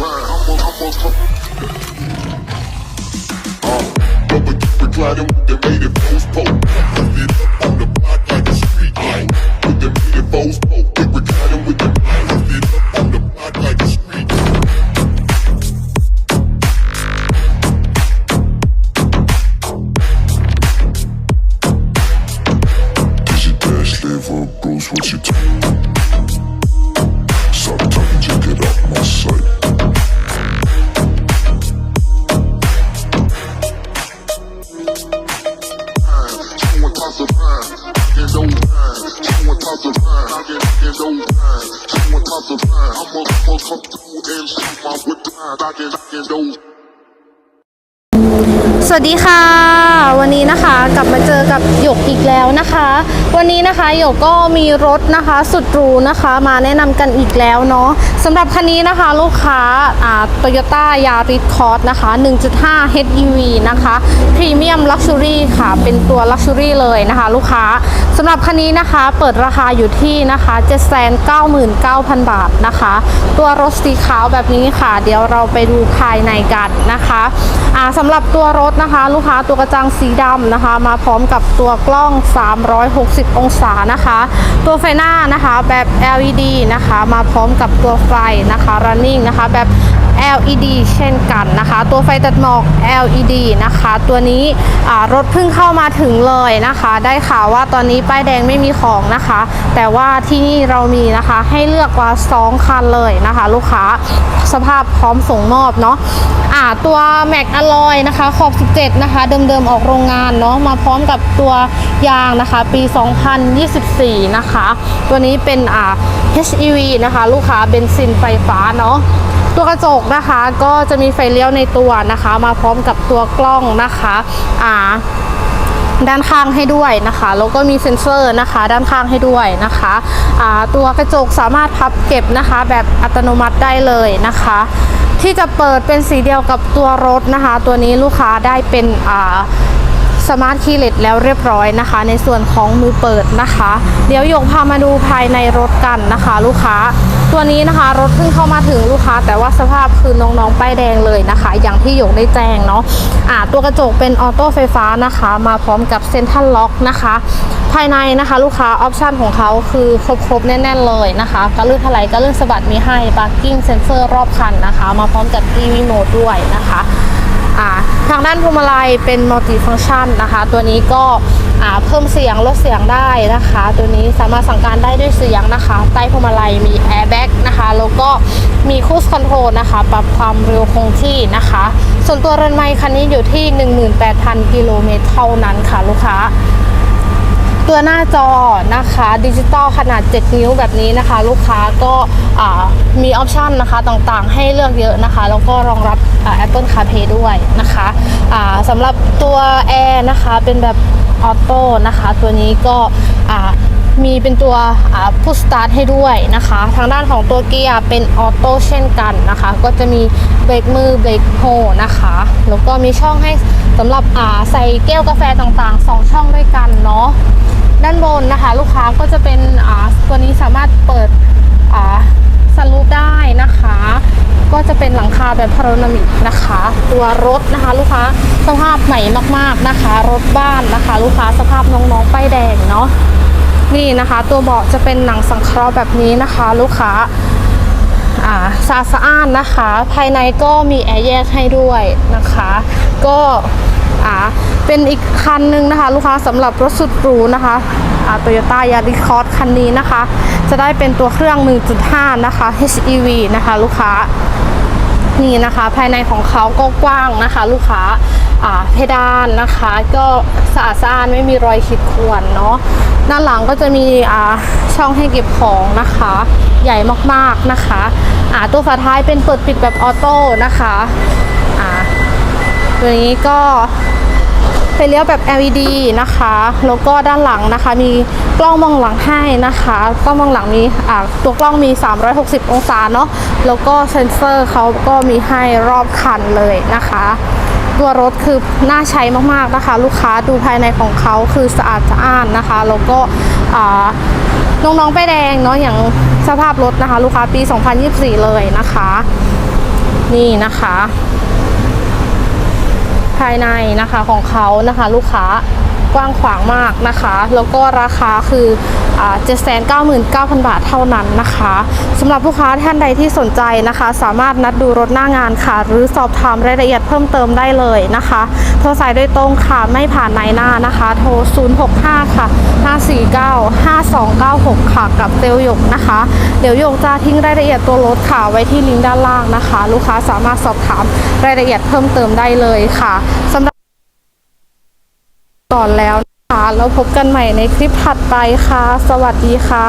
Double triple gliding, they made it. Post-post. from two and to my whip. I can, I can, those. สวัสดีค่ะ วันนี้นะคะกลับมาเจอกับหยกอีกแล้วนะคะ วันนี้นะคะหยกก็มีรถนะคะสุดหรูนะคะ มาแนะนำกันอีกแล้วเนาะสำหรับคันนี้นะคะลูกค้าอ่าโตโยต้ายาริสคอร์สนะคะ 1.5 HEV นะคะพรีเมียมลักชัวรี่ค่ะ เป็นตัวลักชัวรี่เลยนะคะ ลูกค้าสำหรับคันนี้นะคะ เปิดราคาอยู่ที่นะคะ799,000 บาทนะคะ ตัวรถสีขาวแบบนี้ค่ะ เดี๋ยวเราไปดูภายในกันนะคะอ่าสำหรับตัวรถนะคะ ลูกค้าตัวกระจังสีดำนะคะ มาพร้อมกับตัวกล้อง 360 องศานะคะ ตัวไฟหน้านะคะแบบ LED นะคะ มาพร้อมกับตัวไฟนะคะ running นะคะแบบ LED เช่นกันนะคะ ตัวไฟตัดหมอก LED นะคะ ตัวนี้รถเพิ่งเข้ามาถึงเลยนะคะ ได้ข่าวว่าตอนนี้ป้ายแดงไม่มีของนะคะ แต่ว่าที่นี่เรามีนะคะให้เลือกกว่า 2 คันเลยนะคะ ลูกค้าสภาพพร้อมส่งมอบเนาะ อ่าตัวแม็กอลอยนะคะขอบ 17 นะคะ เดิมๆ ออกโรงงานเนาะมาพร้อมกับตัวยางนะคะ ปี 2024 นะคะ ตัวนี้เป็นอ่า HEV นะคะ ลูกค้าเบนซินไฟฟ้าเนาะตัวกระจกนะคะก็จะมีไฟเลี้ยวในตัวนะคะ มาพร้อมกับตัวกล้องนะคะอ่าด้านข้างให้ด้วยนะคะแล้วก็มีเซ็นเซอร์นะคะ ด้านข้างให้ด้วยนะคะอ่าตัวกระจกสามารถพับเก็บนะคะ แบบอัตโนมัติได้เลยนะคะ ที่จะเปิดเป็นสีเดียวกับตัวรถนะคะ ตัวนี้ลูกค้าได้เป็นอ่า สมาร์ทคีย์เลสแล้วเรียบร้อยนะคะ ในส่วนของมือเปิดนะคะ เดี๋ยวหยกพามาดูภายในรถกันนะคะ ลูกค้า ตัวนี้นะคะรถเพิ่งเข้ามาถึงลูกค้า แต่ว่าสภาพคือน้องๆป้ายแดงเลยนะคะ อย่างที่หยกได้แจ้งเนาะอ่าตัวกระจกเป็นออโต้ไฟฟ้านะคะ มาพร้อมกับเซ็นทรัลล็อกนะคะ ภายในนะคะลูกค้าออปชันของเขาคือครบๆแน่นๆเลยนะคะกระลื่นถลายกระลื่นสะบัดมีให้ parking sensor รอบคันนะคะ มาพร้อมกับ EV mode ด้วยนะคะ อ่าทางด้านพวงมาลัยเป็นมัลติฟังก์ชันนะคะ ตัวนี้ก็อ่าเพิ่มเสียงลดเสียงได้นะคะ ตัวนี้สามารถสั่งการได้ด้วยเสียงนะคะ ใต้พวงมาลัยมีแอร์แบ็กนะคะ แล้วก็มีคูสคอนโทรลนะคะ ปรับความเร็วคงที่นะคะ ส่วนตัวเรือนไม้คันนี้อยู่ที่ 18,000 กิโลเมตรเท่านั้นค่ะลูกค้า ตัวหน้าจอนะคะดิจิตอลขนาด 7 นิ้วแบบนี้นะคะ ลูกค้าก็มีออปชันนะคะต่างๆ ให้เลือกเยอะนะคะ แล้วก็รองรับอ่า Apple CarPlay ด้วยนะคะสำหรับตัวแอร์นะคะเป็นแบบออโต้นะคะ ตัวนี้ก็มีเป็นตัวพุชสตาร์ทให้ด้วยนะคะ ทางด้านของตัวเกียร์เป็นออโต้เช่นกันนะคะ ก็จะมีเบรกมือเบรกโฮนะคะ แล้วก็มีช่องให้สำหรับใส่แก้วกาแฟต่างๆ 2 ช่องด้วยกันเนาะ ด้านบนนะคะ ลูกค้าก็จะเป็นอ่าตัวนี้สามารถเปิดอ่าสลูปได้นะคะ ก็จะเป็นหลังคาแบบพารานามิกนะคะ ตัวรถนะคะ ลูกค้าสภาพใหม่มากๆนะคะ รถบ้านนะคะ ลูกค้าสภาพน้องๆป้ายแดงเนาะนี่นะคะ ตัวเบาะจะเป็นหนังสังเคราะห์แบบนี้นะคะ ลูกค้า อ่าสะอาดสะอ้านนะคะ ภายในก็มีแอร์แยกให้ด้วยนะคะ ก็อ่าเป็นอีกคันหนึ่งนะคะ ลูกค้าสำหรับรถสุดหรูนะคะอ่าโตโยต้ายาริคอร์ดคันนี้นะคะ จะได้เป็นตัวเครื่อง 1.5 นะคะ HEV นะคะ ลูกค้านี่นะคะ ภายในของเขาก็กว้างนะคะ ลูกค้าเพดานนะคะ ก็สะอาดสะอานไม่มีรอยขีดข่วนเนาะด้านหลังก็จะมีช่องให้เก็บของนะคะ ใหญ่มากๆนะคะอ่าตัวฝาท้ายเป็นเปิดปิดแบบออโต้นะคะอ่าตัวนี้ก็ไฟเลี้ยวแบบ LED นะคะ แล้วก็ด้านหลังนะคะ มีกล้องมองหลังให้นะคะ กล้องมองหลังมีอ่าตัวกล้องมี 360 องศาเนาะ แล้วก็เซ็นเซอร์เขาก็มีให้รอบคันเลยนะคะ ตัวรถคือน่าใช้มากๆนะคะ ลูกค้าดูภายในของเขาคือสะอาดสะอ้านนะคะ แล้วก็ น้องๆป้ายแดงเนาะอย่างสภาพรถนะคะ ลูกค้าปี 2024 เลยนะคะ นี่นะคะ ภายในนะคะของเขานะคะ ลูกค้า กว้างขวางมากนะคะ แล้วก็ราคาคืออ่า799,000บาทเท่านั้นนะคะสำหรับลูกค้าท่านใดที่สนใจนะคะ สามารถนัดดูรถหน้างานค่ะ หรือสอบถามรายละเอียดเพิ่มเติมได้เลยนะคะ โทรสายโดยตรงค่ะไม่ผ่านในหน้านะคะ โทร 065 ค่ะ 549 5296 ค่ะ กับเซลลหยกนะคะ เดี๋ยวหยกจะทิ้งรายละเอียดตัวรถค่ะ ไว้ที่ลิงก์ด้านล่างนะคะ ลูกค้าสามารถสอบถามรายละเอียดเพิ่มเติมได้เลยค่ะสำหรับ ก่อนแล้วนะคะแล้วพบกันใหม่ในคลิปถัดไปค่ะ สวัสดีค่ะ